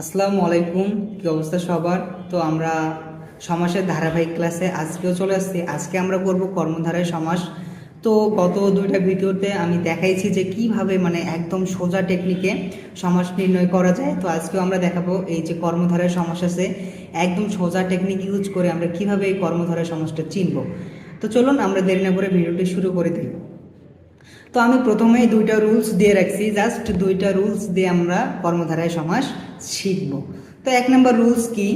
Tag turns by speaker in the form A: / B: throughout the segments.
A: আসসালামু আলাইকুম, কি অবস্থা সবার? তো আমরা সমাসের ধারাবাহিক ক্লাসে আজকেও চলে আসছি। আজকে আমরা করব কর্মধারায় সমাস তো গত দুইটা ভিডিওতে আমি দেখাইছি যে কীভাবে মানে একদম সোজা টেকনিকে সমাস নির্ণয় করা যায়। তো আজকেও আমরা দেখাবো এই যে কর্মধারায় সমাস আছে, একদম সোজা টেকনিক ইউজ করে আমরা কীভাবে এই কর্মধারায় সমাসটা চিনব। তো চলুন আমরা দেরি না করে ভিডিওটি শুরু করে দিই। তো আমি প্রথমেই দুইটা রুলস দিয়ে রাখছি। জাস্ট দুইটা রুলস দিয়ে আমরা কর্মধারায় সমাস শিখব। তো এক নম্বর রুলস কি?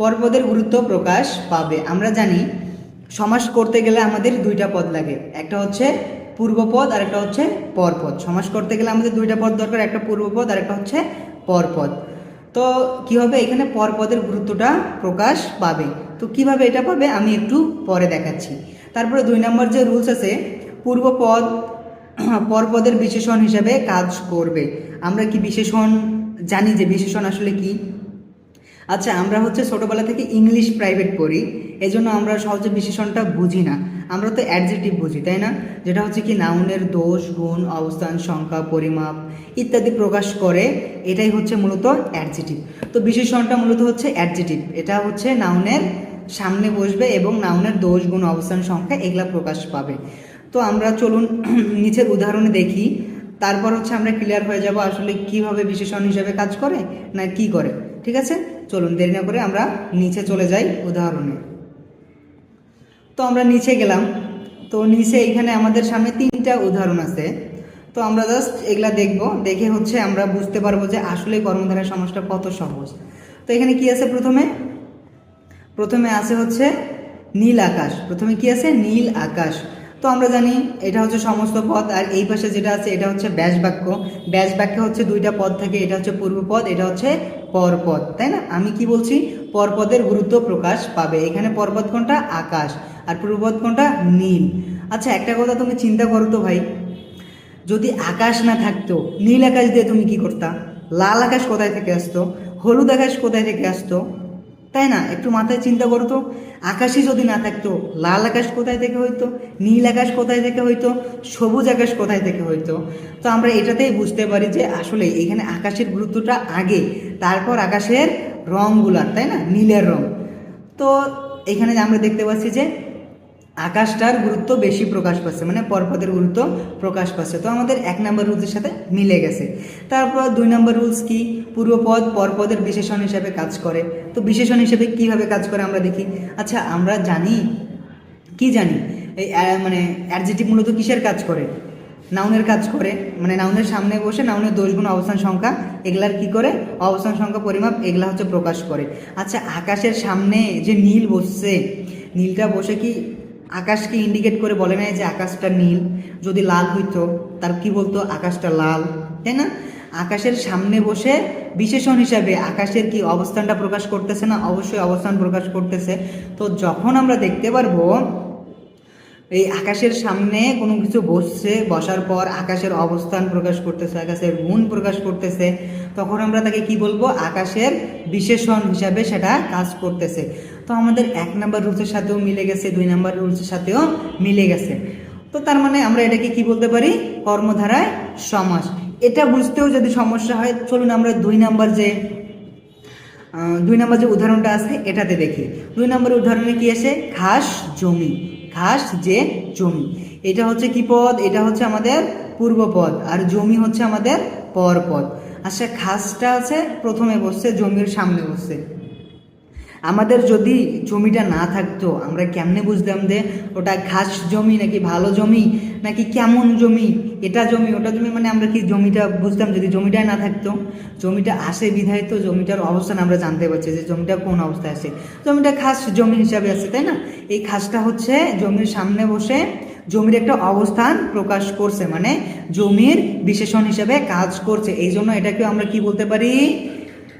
A: পরপদের গুরুত্ব প্রকাশ পাবে। আমরা জানি, সমাস করতে গেলে আমাদের দুইটা পদ লাগে। একটা হচ্ছে পূর্বপদ, আর একটা হচ্ছে পরপদ। সমাস করতে গেলে আমাদের দুইটা পদ দরকার, একটা পূর্বপদ আর একটা হচ্ছে পরপদ। তো কি হবে? এখানে পরপদের গুরুত্বটা প্রকাশ পাবে। তো কীভাবে এটা পাবে? আমি একটু পরে দেখাচ্ছি। তারপরে দুই নম্বর যে রুলস আছে, পূর্বপদ পরপদের বিশেষণ হিসাবে কাজ করবে। আমরা কি বিশেষণ জানি যে বিশেষণ আসলে কি? আচ্ছা আমরা হচ্ছে ছোটোবেলা থেকে ইংলিশ প্রাইভেট পড়ি, এজন্য আমরা সহজে বিশেষণটা বুঝি না। আমরা তো অ্যাডজেটিভ বুঝি, তাই না? যেটা হচ্ছে কি, নাউনের দোষ, গুণ, অবস্থান, সংখ্যা, পরিমাপ ইত্যাদি প্রকাশ করে, এটাই হচ্ছে মূলত অ্যাডজেটিভ তো বিশেষণটা মূলত হচ্ছে অ্যাডজেটিভ এটা হচ্ছে নাউনের সামনে বসবে এবং নাউনের দোষ, গুণ, অবস্থান, সংখ্যা এগুলা প্রকাশ পাবে। তো আমরা চলুন নিচের উদাহরণে দেখি। তারপর হচ্ছে আমরা ক্লিয়ার হয়ে যাব আসলে কীভাবে বিশেষণ হিসেবে কাজ করে না কি করে, ঠিক আছে? চলুন দেরি না করে আমরা নিচে চলে যাই উদাহরণে। তো আমরা নিচে গেলাম। তো নিচে এখানে আমাদের সামনে তিনটা উদাহরণ আছে। তো আমরা জাস্ট এগুলা দেখব, দেখে হচ্ছে আমরা বুঝতে পারব যে আসলে কর্মধারা সমাজটা কত সহজ। তো এখানে কি আছে প্রথমে? প্রথমে আছে হচ্ছে নীল আকাশ। প্রথমে কি আছে? নীল আকাশ। তো আমরা জানি এটা হচ্ছে সমস্ত পদ, আর এই পাশে যেটা আছে এটা হচ্ছে ব্যাস বাক্য। ব্যাস বাক্যে হচ্ছে দুইটা পদ থাকে, এটা হচ্ছে পূর্বপদ এটা হচ্ছে পরপদ তাই না? আমি কি বলছি? পরপদের গুরুত্ব প্রকাশ পাবে। এখানে পরপদ কোনটা? আকাশ, আর পূর্বপদ কোনটা? নীল। আচ্ছা একটা কথা তুমি চিন্তা করো তো ভাই। যদি আকাশ না থাকতো, নীল আকাশ দিয়ে তুমি কি করতা? লাল আকাশ কোথায় থেকে আসতো? হলুদ আকাশ কোথায় থেকে আসতো? তাই না? একটু মাথায় চিন্তা করতো। আকাশই যদি না থাকতো, লাল আকাশ কোথায় থেকে হইতো? নীল আকাশ কোথায় থেকে হইতো? সবুজ আকাশ কোথায় থেকে হইতো? তো আমরা এটাতেই বুঝতে পারি যে আসলে এখানে আকাশের গুরুত্বটা আগে, তারপর আকাশের রঙগুলার তাই না? নীলের রং। তো এখানে আমরা দেখতে পাচ্ছি যে আকাশটার গুরুত্ব বেশি প্রকাশ পাচ্ছে মানে পরপদের গুরুত্ব প্রকাশ পাচ্ছে। তো আমাদের এক নম্বর রুলসের সাথে মিলে গেছে। তারপর দুই নম্বর রুলস কি? পূর্বপদ পরপদের বিশেষণ হিসাবে কাজ করে। তো বিশেষণ হিসেবে কীভাবে কাজ করে আমরা দেখি? আচ্ছা আমরা জানি, কি জানি? এই মানে অ্যাডজেটিভ মূলত কিসের কাজ করে? নাউনের কাজ করে। মানে নাউনের সামনে বসে নাউনের দোষগুণ, অবস্থান সংখ্যা, এগুলার কি করে? অবস্থান সংখ্যা পরিমাপ, এগুলা হচ্ছে প্রকাশ করে। আচ্ছা আকাশের সামনে যে নীল বসছে, নীলটা বসে কি আকাশকে ইন্ডিকেট করে বলে নাই যে আকাশটা নীল, যদি লাল হইতো, তার কি বলতো? আকাশটা লাল, তাই না? আকাশের সামনে বসে বিশেষণ হিসাবে আকাশের কি অবস্থানটা প্রকাশ করতেছে না? অবশ্যই অবস্থান প্রকাশ করতেছে। তো যখন আমরা দেখতে পারব, এই আকাশের সামনে কোনো কিছু বসছে, বসার পর আকাশের অবস্থান প্রকাশ করতেছে, আকাশের গুণ প্রকাশ করতেছে, তখন আমরা তাকে কি বলব? আকাশের বিশেষণ হিসাবে সেটা কাজ করতেছে। তো আমাদের এক নাম্বার রুলসের সাথেও মিলে গেছে, দুই নাম্বার রুলসের সাথেও মিলে গেছে। তো তার মানে আমরা এটাকে কি বলতে পারি? কর্মধারায় সমাস। এটা বুঝতেও যদি সমস্যা হয়, চলুন আমরা দুই নাম্বার যে দুই নাম্বার যে উদাহরণটা আছে, এটাতে দেখি। দুই নম্বর উদাহরণে কি আছে ঘাস, জমি। ঘাস যে জমি। এটা হচ্ছে কি পদ? এটা হচ্ছে আমাদের পূর্বপদ আর জমি হচ্ছে আমাদের পরপদ আচ্ছা ঘাসটা আছে, প্রথমে বসছে, জমির সামনে বসছে। আমাদের যদি জমিটা না থাকতো, আমরা কেমনে বুঝতাম যে ওটা ঘাস জমি নাকি ভালো জমি, নাকি কেমন জমি, এটা জমি, ওটা জমি মানে আমরা কি জমিটা বুঝতাম? যদি জমিটা না থাকতো, জমিটা আসে বিধায় তো জমিটার অবস্থান আমরা জানতে পারছি যে জমিটা কোন অবস্থায় আছে জমিটা খাস জমি হিসাবে আছে তাই না? এই খাসটা হচ্ছে জমির সামনে বসে জমির একটা অবস্থান প্রকাশ করছে মানে জমির বিশেষণ হিসাবে কাজ করছে। এই জন্য এটাকে আমরা কি বলতে পারি?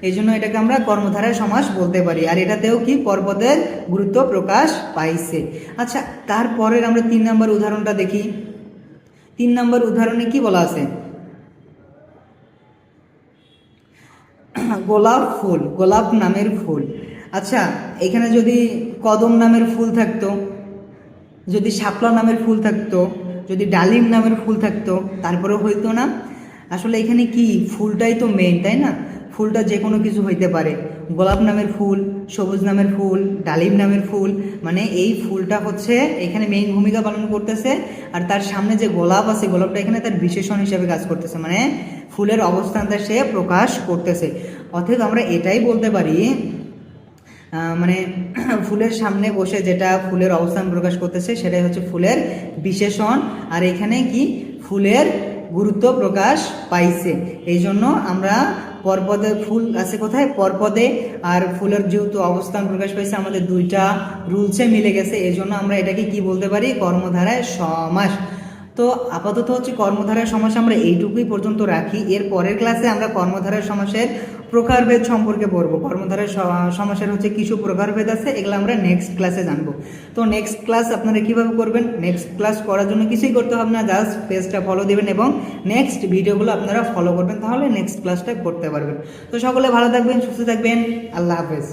A: এই জন্য এটাকে আমরা কর্মধারায় সমাস বলতে পারি। আর এটাতেও কি পর্বতের গুরুত্ব প্রকাশ পাইছে। আচ্ছা তারপরের আমরা তিন নম্বর উদাহরণটা দেখি। তিন নম্বর উদাহরণে কি বলা আছে? গোলাপ ফুল, গোলাপ নামের ফুল। আচ্ছা এখানে যদি কদম নামের ফুল থাকতো, যদি শাপলা নামের ফুল থাকতো, যদি ডালিম নামের ফুল থাকতো, তারপরেও হইতো না। আসলে এখানে কি, ফুলটাই তো মেন তাই না? ফুলটা যে কোনো কিছু হইতে পারে। গোলাপ নামের ফুল, সবুজ নামের ফুল, ডালিম নামের ফুল মানে এই ফুলটা হচ্ছে এখানে মেইন ভূমিকা পালন করতেছে। আর তার সামনে যে গোলাপ আছে, গোলাপটা এখানে তার বিশেষণ হিসেবে কাজ করতেছে। মানে ফুলের অবস্থানটা সে প্রকাশ করতেছে। অতএব আমরা এটাই বলতে পারি মানে ফুলের সামনে বসে যেটা ফুলের অবস্থান প্রকাশ করতেছে, সেটাই হচ্ছে ফুলের বিশেষণ। আর এখানে কি? ফুলের গুরুত্ব প্রকাশ পাইছে। এই জন্য আমরা পরপদে ফুল আছে কোথায়? পরপদে আর ফুলের যেহেতু অবস্থান প্রকাশ পাইছে, আমাদের দুইটা রুলসে মিলে গেছে। এই জন্য আমরা এটাকে কি বলতে পারি? কর্মধারায় সমাস। তো আপাতত হচ্ছে কর্মধারার সমাস আমরা এইটুকুই পর্যন্ত রাখি। এর পরের ক্লাসে আমরা কর্মধারার সমাসের প্রকারভেদ সম্পর্কে পড়ব। কর্মধারের সমস্যার হচ্ছে কিছু প্রকারভেদ আছে, এগুলো আমরা নেক্সট ক্লাসে জানব। তো নেক্সট ক্লাস আপনারা কীভাবে করবেন? নেক্সট ক্লাস করার জন্য কিছুই করতে হবে না জাস্ট পেজটা ফলো দেবেন এবং নেক্সট ভিডিওগুলো আপনারা ফলো করবেন, তাহলে নেক্সট ক্লাসটা করতে পারবেন। তো সকলে ভালো থাকবেন, সুস্থ থাকবেন, আল্লাহ হাফেজ।